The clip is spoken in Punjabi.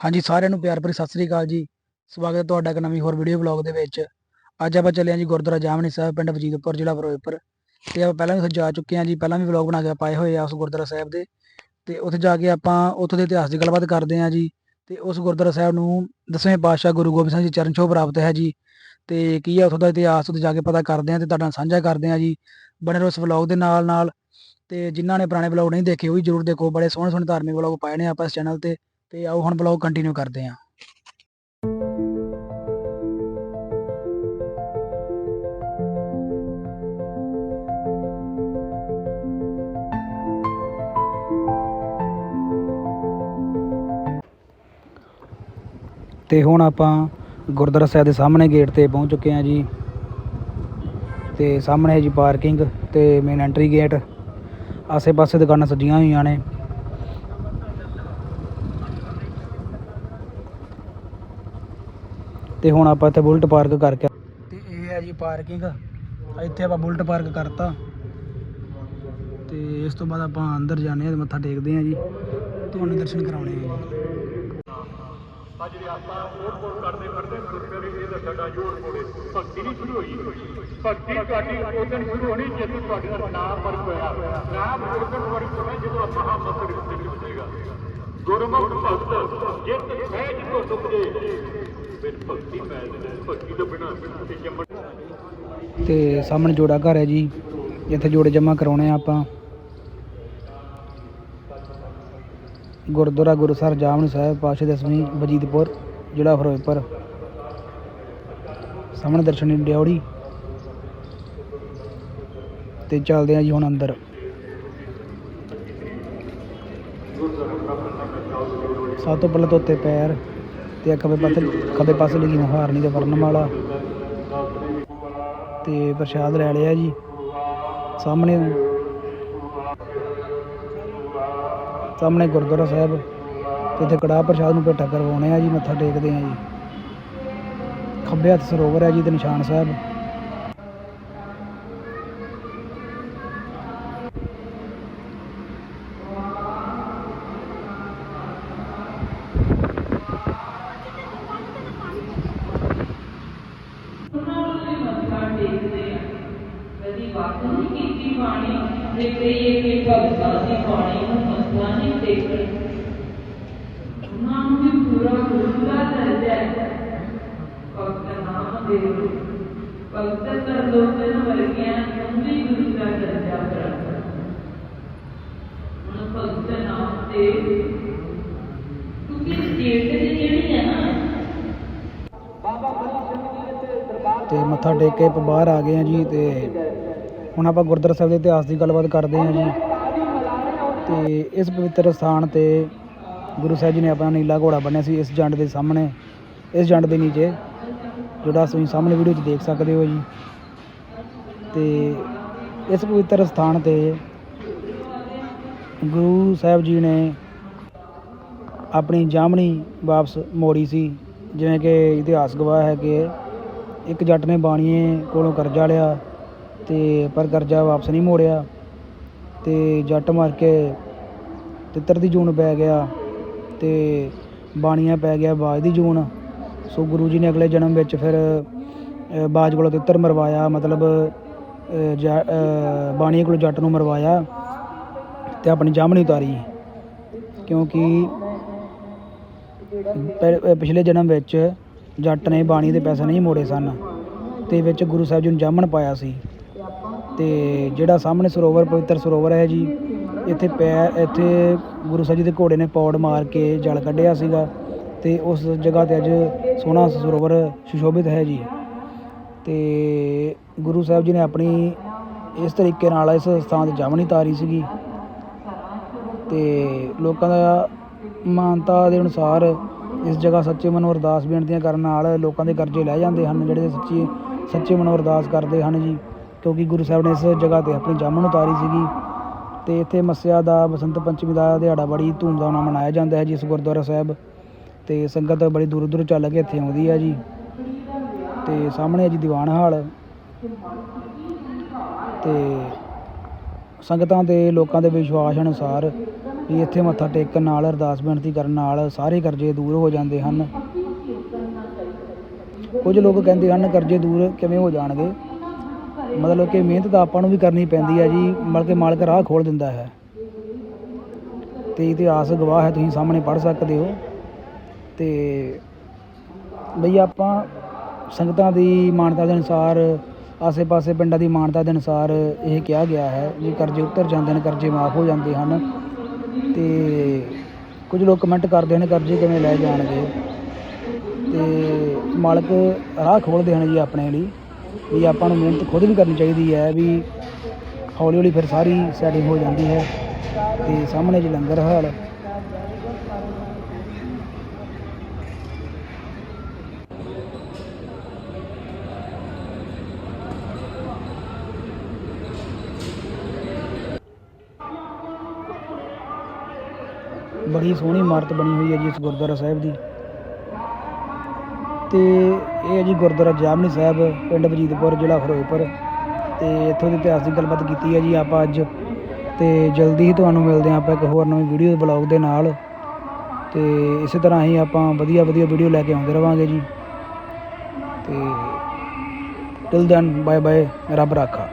ਹਾਂਜੀ, ਸਾਰਿਆਂ ਨੂੰ ਪਿਆਰ ਭਰੀ ਸਤਿ ਸ੍ਰੀ ਅਕਾਲ ਜੀ। ਸਵਾਗਤ ਹੈ ਤੁਹਾਡਾ ਇੱਕ ਨਵੀਂ ਹੋਰ ਵੀਡੀਓ ਬਲੌਗ ਦੇ ਵਿੱਚ। ਅੱਜ ਆਪਾਂ ਚੱਲੇ ਹਾਂ ਜੀ ਗੁਰਦੁਆਰਾ ਜਾਮਨੀ ਸਾਹਿਬ, ਪਿੰਡ ਵਜੀਦਪੁਰ ਜ਼ਿਲ੍ਹਾ ਫਿਰੋਜ਼ਪੁਰ। ਤੇ ਆਪਾਂ ਪਹਿਲਾਂ ਵੀ ਉੱਥੇ ਜਾ ਚੁੱਕੇ ਹਾਂ ਜੀ। ਪਹਿਲਾਂ ਵੀ ਵਲੌਗ ਬਣਾ ਕੇ ਪਾਏ ਹੋਏ ਆ ਉਸ ਗੁਰਦੁਆਰਾ ਸਾਹਿਬ ਦੇ। ਤੇ ਉੱਥੇ ਜਾ ਕੇ ਆਪਾਂ ਉੱਥੋਂ ਦੇ ਇਤਿਹਾਸ ਦੀ ਗੱਲਬਾਤ ਕਰਦੇ ਹਾਂ ਜੀ। ਤੇ ਉਸ ਗੁਰਦੁਆਰਾ ਸਾਹਿਬ ਨੂੰ ਦਸਵੇਂ ਪਾਤਸ਼ਾਹ ਗੁਰੂ ਗੋਬਿੰਦ ਸਿੰਘ ਜੀ ਚਰਨ ਛੋਹ ਪ੍ਰਾਪਤ ਹੈ ਜੀ। ਤੇ ਕੀ ਹੈ ਉੱਥੋਂ ਦਾ ਇਤਿਹਾਸ, ਉੱਥੇ ਜਾ ਕੇ ਪਤਾ ਕਰਦੇ ਹਾਂ ਤੇ ਤੁਹਾਡੇ ਨਾਲ ਸਾਂਝਾ ਕਰਦੇ ਹਾਂ ਜੀ। ਬਣੇ ਰਹੋ ਇਸ ਵਲੌਗ ਦੇ ਨਾਲ ਨਾਲ ਤੇ ਜਿਨ੍ਹਾਂ ਨੇ ਪੁਰਾਣੇ ਵਲੌਗ ਨਹੀਂ ਦੇਖੇ, ਉਹ ਵੀ ਜਰੂਰ ਦੇਖੋ। ਬੜੇ ਸੋਹਣੇ ਸੋਹਣੇ ਧਾਰਮਿਕ ਵਲੌਗ ਪਾਏ ਨੇ ਆਪਾਂ ਇਸ ਚੈਨਲ ਤੇ। ਤੇ ਆਓ ਹੁਣ ਵਲੌਗ ਕੰਟੀਨਿਊ ਕਰਦੇ ਹਾਂ। ਤੇ ਹੁਣ ਆਪਾਂ ਗੁਰਦੁਆਰਾ ਸਾਹਿਬ ਦੇ ਸਾਹਮਣੇ ਗੇਟ ਤੇ ਪਹੁੰਚ ਚੁੱਕੇ ਹਾਂ ਜੀ। ਤੇ ਸਾਹਮਣੇ ਹੈ ਜੀ ਪਾਰਕਿੰਗ ਤੇ ਮੇਨ ਐਂਟਰੀ ਗੇਟ ਆਸੇ-ਪਾਸੇ ਦੁਕਾਨਾਂ ਸਜੀਆਂ ਹੋਈਆਂ ਨੇ। ਤੇ ਹੁਣ ਆਪਾਂ ਇੱਥੇ ਬੁਲਟ ਪਾਰਕ ਕਰਕੇ ਤੇ ਇਹ ਹੈ ਜੀ ਪਾਰਕਿੰਗ। ਇੱਥੇ ਆਪਾਂ ਬੁਲਟ ਪਾਰਕ ਕਰਤਾ। ਤੇ ਇਸ ਤੋਂ ਬਾਅਦ ਆਪਾਂ ਅੰਦਰ ਜਾਂਦੇ ਹਾਂ ਤੇ ਮੱਥਾ ਟੇਕਦੇ ਹਾਂ ਜੀ। ਤੁਹਾਨੂੰ ਦਰਸ਼ਨ ਕਰਾਉਣੇ ਆ ਜੀ। ਅੱਜ ਦੇ ਆਪਾਂ ਕੋਟ ਕੋਟ ਕਰਦੇ ਕਰਦੇ ਗੁਰਪੁਰਬ ਇਹ ਦਾ ਸਾਡਾ ਜੋੜ ਕੋੜੇ ਭਗਤੀ ਨਹੀਂ ਸ਼ੁਰੂ ਹੋਈ ਭਗਤੀ ਤੁਹਾਡੀ ਉਦੋਂ ਸ਼ੁਰੂ ਹੋਣੀ ਜਦੋਂ ਤੁਹਾਡੇ ਦਾ ਨਾਮ ਵਰਗ ਹੋਇਆ ਨਾਮ ਉਦੋਂ ਵਰਗ ਹੋਣਾ ਜਦੋਂ ਆਪਾਂ ਮਹਾਮੰਤਰ ਵਿੱਚ ਬਚੇਗਾ ਗੁਰਮੁਖ ਭਗਤ ਜਿਤ ਸਹਿਜ ਕੋ ਸੁਖ ਜੇ ਤੋਂ ਜੰਮਣ ਸਾਹਮਣੇ ਜੋੜਾ ਘਰ ਹੈ ਜੀ ਇੱਥੇ ਜੋੜੇ ਜਮ੍ਹਾਂ ਕਰਾਉਣੇ ਆ ਆਪਾਂ। ਗੁਰਦੁਆਰਾ ਗੁਰੂਸਰ ਜਾਮਨੀ ਸਾਹਿਬ ਪਾਸ਼ਾ ਦਸਵੀਂ ਵਜੀਦਪੁਰ ਜ਼ਿਲ੍ਹਾ ਫਿਰੋਜ਼ਪੁਰ। ਸਾਹਮਣੇ ਦਰਸ਼ਨੀ ਡਿਉੜੀ ਤੇ ਚੱਲਦੇ ਆ ਜੀ ਹੁਣ ਅੰਦਰ। ਸਭ ਤੋਂ ਪਹਿਲਾਂ ਧੋਤੇ ਪੈਰ। ਤੇ ਖੱਬੇ ਪਾਸੇ ਖੱਬੇ ਪਾਸੇ ਲਿਖੀ ਮਹਾਰਨੀ ਦੇ ਵਰਨਮਾਲਾ ਤੇ ਪ੍ਰਸ਼ਾਦ ਲੈ ਲਿਆ ਜੀ, ਸਾਹਮਣੇ ਸਾਹਮਣੇ ਗੁਰਦੁਆਰਾ ਸਾਹਿਬ, ਤੇ ਇੱਥੇ ਕੜਾਹ ਪ੍ਰਸ਼ਾਦ ਨੂੰ ਭੇਟਾ ਕਰਵਾਉਣੇ ਆ ਜੀ, ਮੱਥਾ ਟੇਕਦੇ ਆ ਜੀ। ਖੱਬੇ ਹੱਥ ਸਰੋਵਰ ਹੈ ਜੀ ਤੇ ਨਿਸ਼ਾਨ ਸਾਹਿਬ ਕਦੀ ਵਾਕ ਨਹੀਂ ਕੀਤੀ ਬਾਣੀ ਤੇ ਕਿ ਭਗਤਾਂ ਦੀ ਬਾਣੀ ਨੂੰ ਮਸਲਾ ਨਹੀਂ ਦੇਖਣ ਉਹਨਾਂ ਨੂੰ ਵੀ ਪੂਰਾ ਗੁਰੂ ਦਾ ਦਰਜਾ ਹੈ ਭਗਤ ਨਾਮ ਦੇ ਭਗਤ ਕਰ ਵਰਗਿਆਂ ਨੂੰ ਵੀ ਗੁਰੂ ਦਾ ਦਰਜਾ ਪ੍ਰਾਪਤ ਹੁਣ ਭਗਤ ਨਾਮ ਤੇ ਕਿਉਂਕਿ ਸਟੇਟ ਦੀ ਜਿਹੜੀ ਹੈ ਨਾ, ਤੇ ਮੱਥਾ ਟੇਕ ਕੇ ਬਾਹਰ ਆ ਗਏ ਆ ਜੀ ਤੇ ਹੁਣ ਆਪਾਂ ਗੁਰਦੁਆਰਾ ਸਾਹਿਬ ਦੇ ਇਤਿਹਾਸ ਦੀ ਗੱਲਬਾਤ ਕਰਦੇ ਹਾਂ ਜੀ। ਤੇ ਇਸ ਪਵਿੱਤਰ ਸਥਾਨ ਤੇ ਗੁਰੂ ਸਾਹਿਬ ਜੀ ਨੇ ਆਪਣਾ ਨੀਲਾ ਘੋੜਾ ਬੰਨਿਆ ਸੀ ਇਸ ਜੰਡ ਦੇ ਸਾਹਮਣੇ, ਇਸ ਜੰਡ ਦੇ ਨੀਚੇ, ਜਿਹੜਾ ਤੁਸੀਂ ਸਾਹਮਣੇ ਵੀਡੀਓ 'ਚ ਦੇਖ ਸਕਦੇ ਹੋ ਜੀ। ਤੇ ਇਸ ਪਵਿੱਤਰ ਸਥਾਨ ਤੇ ਗੁਰੂ ਸਾਹਿਬ ਜੀ ਨੇ ਆਪਣੀ ਜਾਮਣੀ ਵਾਪਸ ਮੋੜੀ ਸੀ। ਜਿਵੇਂ ਕਿ ਇਤਿਹਾਸ ਗਵਾਹ ਹੈ ਕਿ ਇੱਕ ਜੱਟ ਨੇ ਬਾਣੀਏ ਕੋਲੋਂ ਕਰਜ਼ਾ ਲਿਆ। ਤੇ ਪਰ ਕਰਜ਼ਾ ਵਾਪਸ ਨਹੀਂ ਮੋੜਿਆ ਤੇ ਜੱਟ ਮਾਰ ਕੇ ਤਿੱਤਰ ਦੀ ਜੂਨ ਪੈ ਗਿਆ ਤੇ ਬਾਣੀਆਂ ਪੈ ਗਿਆ ਬਾਜ ਦੀ ਜੂਨ। ਸੋ ਗੁਰੂ ਜੀ ਨੇ ਅਗਲੇ ਜਨਮ ਵਿੱਚ ਫਿਰ ਬਾਜ ਕੋਲੋਂ ਤਿੱਤਰ ਮਰਵਾਇਆ ਮਤਲਬ ਅ, ਜਾ- ਕੋਲੋਂ ਜੱਟ ਨੂੰ ਮਰਵਾਇਆ ਤੇ ਆਪਣੀ ਜਾਮਣੀ ਉਤਾਰੀ। ਕਿਉਂਕਿ ਪਿਛਲੇ ਜਨਮ ਵਿੱਚ ਜੱਟ ਨੇ ਬਾਣੀ ਦੇ ਪੈਸੇ ਨਹੀਂ ਮੋੜੇ ਸਨ ਤੇ ਵਿੱਚ ਗੁਰੂ ਸਾਹਿਬ ਜੀ ਨੂੰ ਜਾਮਣ ਪਾਇਆ ਸੀ। ਤੇ ਜਿਹੜਾ ਸਾਹਮਣੇ ਸਰੋਵਰ, ਪਵਿੱਤਰ ਸਰੋਵਰ ਹੈ ਜੀ, ਇੱਥੇ ਪੈ, ਇੱਥੇ ਗੁਰੂ ਸਾਹਿਬ ਜੀ ਦੇ ਘੋੜੇ ਨੇ ਪੌੜ ਮਾਰ ਕੇ ਜਲ ਕੱਢਿਆ ਸੀਗਾ ਤੇ ਉਸ ਜਗ੍ਹਾ ਤੇ ਅੱਜ ਸੋਹਣਾ ਸਰੋਵਰ ਸੁਸ਼ੋਭਿਤ ਹੈ ਜੀ। ਤੇ ਗੁਰੂ ਸਾਹਿਬ ਜੀ ਨੇ ਆਪਣੀ ਇਸ ਤਰੀਕੇ ਨਾਲ ਇਸ ਸਥਾਨ ਤੇ ਜਾਮਣੀ ਤਾਰੀ ਸੀਗੀ ਤੇ ਲੋਕਾਂ ਦਾ ਮਾਨਤਾ ਦੇ ਅਨੁਸਾਰ ਇਸ ਜਗ੍ਹਾ ਸੱਚੇ ਮਨੋਂ ਅਰਦਾਸ ਬੇਨਤੀਆਂ ਕਰਨ ਨਾਲ ਲੋਕਾਂ ਦੇ ਕਰਜ਼ੇ ਲੈ ਜਾਂਦੇ ਹਨ, ਜਿਹੜੇ ਸੱਚੀ, ਸੱਚੇ ਮਨੋਂ ਅਰਦਾਸ ਕਰਦੇ ਹਨ ਜੀ। ਕਿਉਂਕਿ ਗੁਰੂ ਸਾਹਿਬ ਨੇ ਇਸ ਜਗ੍ਹਾ ਤੇ ਆਪਣੀ ਜਾਮਣ ਉਤਾਰੀ ਸੀਗੀ ਤੇ ਇੱਥੇ ਮੱਸਿਆ ਦਾ, ਬਸੰਤ ਪੰਚਮੀ ਦਾ ਦਿਹਾੜਾ ਬੜੀ ਧੂਮਧਾਮ ਨਾਲ ਮਨਾਇਆ ਜਾਂਦਾ ਹੈ ਜੀ ਇਸ ਗੁਰਦੁਆਰਾ ਸਾਹਿਬ। ਤੇ ਸੰਗਤ ਬੜੀ ਦੂਰ ਦੂਰ ਚੱਲ ਕੇ ਇੱਥੇ ਆਉਂਦੀ ਹੈ ਜੀ। ਤੇ ਸਾਹਮਣੇ ਹੈ ਜੀ ਦੀਵਾਨ ਹਾਲ। ਤੇ ਸੰਗਤਾਂ ਦੇ ਲੋਕਾਂ ਦੇ ਵਿਸ਼ਵਾਸ ਅਨੁਸਾਰ ਵੀ ਇੱਥੇ ਮੱਥਾ ਟੇਕਣ ਨਾਲ, ਅਰਦਾਸ ਬੇਨਤੀ ਕਰਨ ਨਾਲ ਸਾਰੇ ਕਰਜ਼ੇ ਦੂਰ ਹੋ ਜਾਂਦੇ ਹਨ। ਕੁਝ ਲੋਕ ਕਹਿੰਦੇ ਹਨ, ਕਰਜ਼ੇ ਦੂਰ ਕਿਵੇਂ ਹੋ ਜਾਣਗੇ? ਮਤਲਬ ਕਿ ਮਿਹਨਤ ਤਾਂ ਆਪਾਂ ਨੂੰ ਵੀ ਕਰਨੀ ਪੈਂਦੀ ਹੈ ਜੀ, ਮਤਲਬ ਕਿ ਮਾਲਕ ਰਾਹ ਖੋਲ ਦਿੰਦਾ ਹੈ। ਤੇ ਇਤਿਹਾਸ ਗਵਾਹ ਹੈ, ਤੁਸੀਂ ਸਾਹਮਣੇ ਪੜ੍ਹ ਸਕਦੇ ਹੋ। ਤੇ ਬਈ ਆਪਾਂ ਸੰਗਤਾਂ ਦੀ ਮਾਨਤਾ ਦੇ ਅਨੁਸਾਰ, ਆਸੇ-ਪਾਸੇ ਪਿੰਡਾਂ ਦੀ ਮਾਨਤਾ ਦੇ ਅਨੁਸਾਰ ਇਹ ਕਿਹਾ ਗਿਆ ਹੈ ਵੀ ਕਰਜ਼ੇ ਉਤਰ ਜਾਂਦੇ ਨੇ, ਕਰਜ਼ੇ ਮਾਫ ਹੋ ਜਾਂਦੇ ਹਨ। ਤੇ ਕੁਝ ਲੋਕ ਕਮੈਂਟ ਕਰਦੇ ਨੇ, ਕਰਜ਼ੇ ਕਿਵੇਂ ਲੈ ਜਾਣਗੇ। ਤੇ ਮਾਲਕ ਰਾਹ ਖੋਲ੍ਹਦੇ ਹਨ ਜੀ ਆਪਣੇ ਲਈ। ਵੀ ਆਪਾਂ ਨੂੰ ਮਿਹਨਤ ਖੁਦ ਵੀ ਕਰਨੀ ਚਾਹੀਦੀ ਹੈ ਵੀ ਹੌਲੀ ਹੌਲੀ ਫਿਰ ਸਾਰੀ ਸੈਟਿੰਗ ਹੋ ਜਾਂਦੀ ਹੈ ਤੇ ਸਾਹਮਣੇ ਜੀ ਲੰਗਰ ਹਾਲ। ਬੜੀ ਸੋਹਣੀ ਇਮਾਰਤ ਬਣੀ ਹੋਈ ਹੈ ਜੀ ਇਸ ਗੁਰਦੁਆਰਾ ਸਾਹਿਬ ਦੀ। ਤੇ ਇਹ ਹੈ ਜੀ ਗੁਰਦੁਆਰਾ ਜਾਮਨੀ ਸਾਹਿਬ, ਪਿੰਡ ਵਜੀਦਪੁਰ, ਜ਼ਿਲ੍ਹਾ ਫਿਰੋਜ਼ਪੁਰ। ਤੇ ਇੱਥੋਂ ਦੇ ਇਤਿਹਾਸ ਦੀ ਗੱਲਬਾਤ ਕੀਤੀ ਹੈ ਜੀ ਆਪਾਂ ਅੱਜ। ਤੇ ਜਲਦੀ ਹੀ ਤੁਹਾਨੂੰ ਮਿਲਦੇ ਹਾਂ ਆਪਾਂ ਇੱਕ ਹੋਰ ਨਵੀਂ ਵੀਡੀਓ ਬਲੌਗ ਦੇ ਨਾਲ। ਤੇ ਇਸੇ ਤਰ੍ਹਾਂ ਹੀ ਆਪਾਂ ਵਧੀਆ ਵਧੀਆ ਵੀਡੀਓ ਲੈ ਕੇ ਆਉਂਦੇ ਰਵਾਂਗੇ ਜੀ। ਤੇ ਟਿਲ ਦੈਨ ਬਾਏ ਬਾਏ ਰੱਬ ਰਾਖਾ।